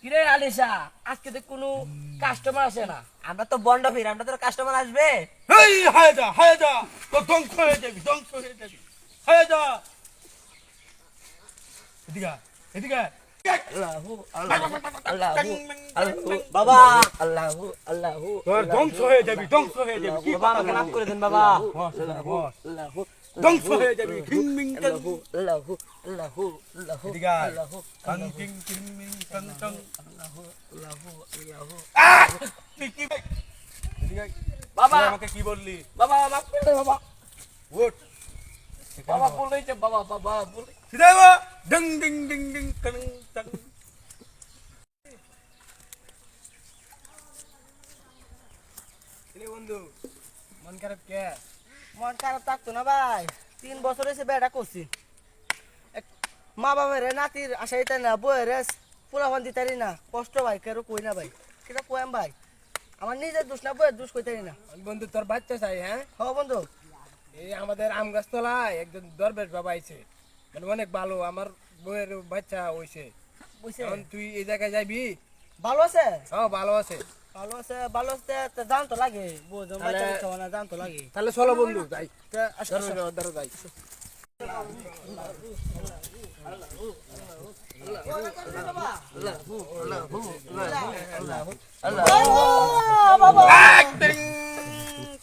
কিরে আলিশা আজকে তো কোনো কাস্টমার আসে না। আমরা তো বন্ড ফির আমরা তো কাস্টমার আসবে? এই হায় যা হায় যা তো ধ্বংস হয়ে যাবি ধ্বংস হয়ে যাবি। হায় যা এদিকে এদিকে আল্লাহু আল্লাহু আল্লাহু। বাবা। আল্লাহু আল্লাহু তোর ধ্বংস হয়ে যাবি ধ্বংস হয়ে যাবি। কি বাবা আমাকে করে দেন বাবা। আল্লাহু ধ্বংস হয়ে যাবি খিং মিং টং আল্লাহু আল্লাহু আল্লাহু আয়। আল্লাহু টং টিং টিং মিং টং টং আল্লাহু আল্লাহু আল্লাহু আহ! তুই কি আয়। বাবা। আমাকে কি বললি? বাবা মাফ করে বাবা। ওঠ বাবা বলেছে বাবা বাবা বলে সিধা ডং ডিং ডিং ডিং টং টং বন্ধু। মন খারাপ কে? মন খারাপ থাকতো না ভাই। তিন বছর এসে বেড়া করছি। মা বাবা রে নাতির আশা দিতারি না বই রে ফুলাফান দিতারি না। কষ্ট ভাই কেউ কই না ভাই? কেটা কয়াম ভাই? আমার নিজের দোষ না বইয়ের দোষ কইতারি না। বন্ধু তোর বাচ্চা চাই হ্যাঁ? হ বন্ধু। এই আমাদের আম গাছতলায় একজন দরবেশ বাবা আইছে। মানে অনেক ভালো আমার বউয়ের বাচ্চা হইছে। এখন তুই এই জায়গায় যাবি? ভালো আছে? হ্যাঁ ভালো আছে। ভালো আছে ভালো আছে জান তো লাগে। বুঝো বাচ্চা কাচ্চা না জান তো লাগে। তাহলে চলো বন্ধু যাই। ধরো ধরো যাই। আল্লাহ আল্লাহ আল্লাহ বাবা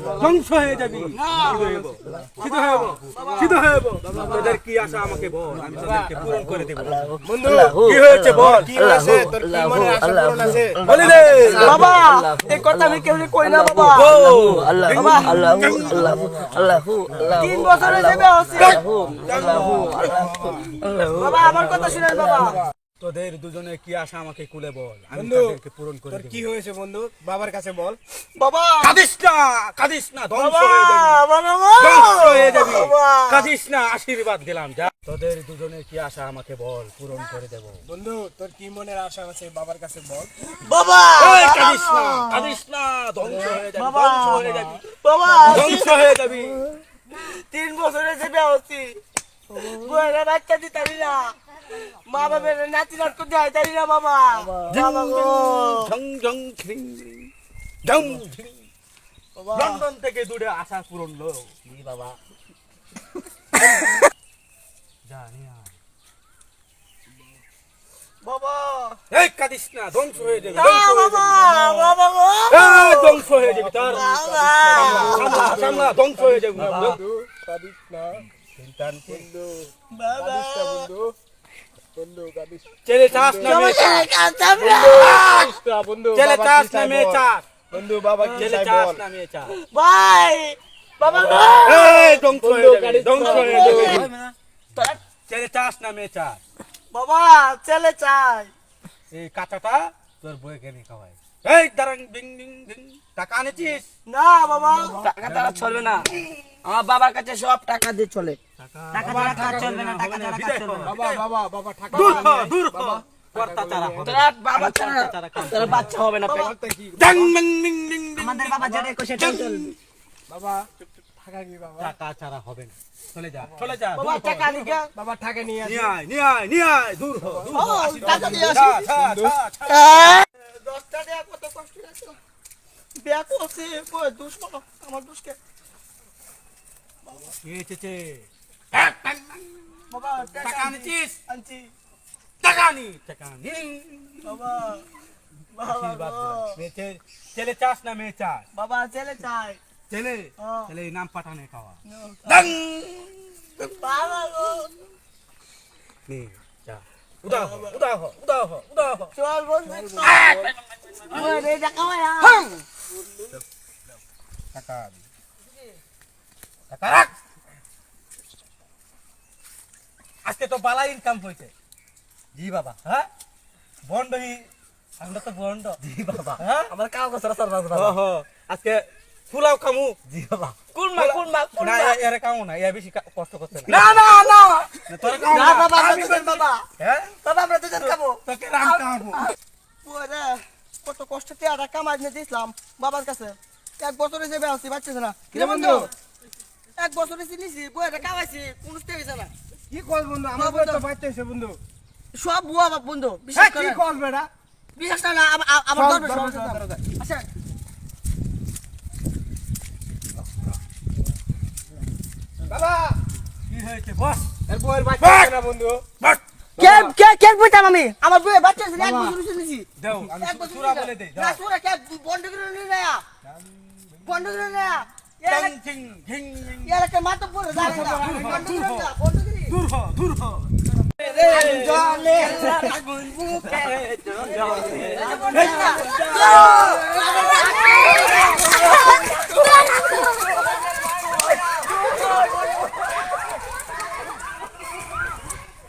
হয়ে হয়ে ধ্বংস হয়ে যাবি হয়ে যাবি হয়ে বল সিধা হয়ে বল তোদের কি আশা আমাকে বল আমি তোদেরকে পূরণ করে দেব বন্ধু কি হয়েছে বল কি আছে তোর কি মনে আশা পূরণ আছে বলি রে বাবা এই কথা আমি কেউ কই না বাবা আল্লাহু আল্লাহু আল্লাহু আল্লাহু আল্লাহু তিন বছর বিয়ে হচ্ছে আল্লাহু আল্লাহু আল্লাহু বাবা আমার কথা শুনেন বাবা তোদের দুজনে কি আশা আমাকে কুলে বল? আমি তাদেরকে পূরণ করে তোর দেব। কি হয়েছে বন্ধু? বাবার কাছে বল। বাবা! কাঁদিস না কাঁদিস না ধ্বংস হয়ে যাবি। ধ্বংস হয়ে যাবি। কাঁদিস না আশীর্বাদ দিলাম যা। তোদের দুজনের কি আশা আমাকে বল পূরণ করে দেব। বন্ধু তোর কি মনের আশা আছে? বাবার কাছে বল। বাবা! কাঁদিস না কাঁদিস না ধ্বংস হয়ে যাবি। ধ্বংস হয়ে যাবি। বাবা! ধ্বংস হয়ে যাবি। তিন বছর হচ্ছে বউয়েরা বাচ্চা দিতারি না। মা বাবার নাতি নাটক দেয় তারি না বাবা? ঝং ঝং ঝিং ঝিং। লন্ডন থেকে দূরে আশা পূরণ লো। বাবা? জানি না বাবা। এই কাঁদিস না ধ্বংস হয়ে যাবে ধ্বংস হয়ে বাবা যাবে। হয়ে তার বাবা। সামলা ধ্বংস হয়ে যাবে। বন্ধু কাঁদিস না। চিন্তান কি? বাবা টাকা এনেছিস? না বাবা। টাকা তারা চলে না। আমার বাবার কাছে সব টাকা দিয়ে চলে। টাকা ছাড়া কাজ চলবে না টাকা ছাড়া কাজ চলবে না। বাবা বাবা বাবা টাকা দূর হ। দূর হ টাকা ছাড়া হবে না। চলে যা চলে যা বাবা টাকা নিয়ে বাবা টাকা নিয়ে নিয়ে আয় নিয়ে আয় নিয়ে আয় দূর হ দূর হ। টাকা নিয়ে আসি। 10 টাকা কত কষ্ট লাগছে। ব্যাকো আছে কই দুশমন আমার দুশকে বাবা কে চেচে বাবা টাকা আনেছিস আনছি টাকা নি টাকা নি বাবা। মেয়ে ছেলে চাস না মেয়ে চাস বাবা ছেলে চাই ছেলে। ছেলে নাম পাঠানে খাওয়া বাবা গো নে যা উদা হ উদা হ উদা হ উদা হ চল বন্ধু চল টাকা ভাইয়া টাকা টাকা আজকে তো বালা ইনকাম হয়েছে। জি বাবা হ্যাঁ? বন্ড আমরা তো বন্ড। জি বাবা। হ্যাঁ? আমার কাম করছে রাস্তার মাঝে ও হো আজকে ফুলাও খামু। জি বাবা। কোন মা কোন মা কোন না মা এ- কামু না এ বেশি কষ্ট করছে না। না না না। তোরে কামু না না। বাবা আমরা দুজন বাবা। হ্যাঁ? বাবা আমরা দুজন খাব তোকে রাম কামু। ওরে কত কষ্ট টিয়াটা কামাই নিয়ে দিয়েছিলাম বাবার কাছে। এক বছর হয়েছে বেড়াচ্ছি বাচ্চাছে না। কিরে বন্ধু? এক বছর হয়েছে নিছি বইটা কামাইছি কোনো হয়েছে না। কি কর বন্ধু? আমার বউ তো হয়েছে বন্ধু। সব বুয়া বন্ধু বিশ্বাস কি কর বেটা? বিশ্বাস না না আম- আম- আমার। ধরবে। আচ্ছা বাবা! কি হয়েছে? বস। এর বউয়ের বাচ্চা না বন্ধু। বস! কে কে কে বুঝতাম আমি? আমার বইয়ে বাচ্চা আছে এক বছর হয়েছে দাও আমি সুরা বলে দেই না সুরা কে? বন্ধ করে নিয়ে না বন্ধ করে না টং টিং ঢিং ঢিং। ইয়ার একটা মাথা পড়ে দাঁড়িয়ে না বন্ধ করে না বন্ধ করে দূর হ দূর হ। জলে না।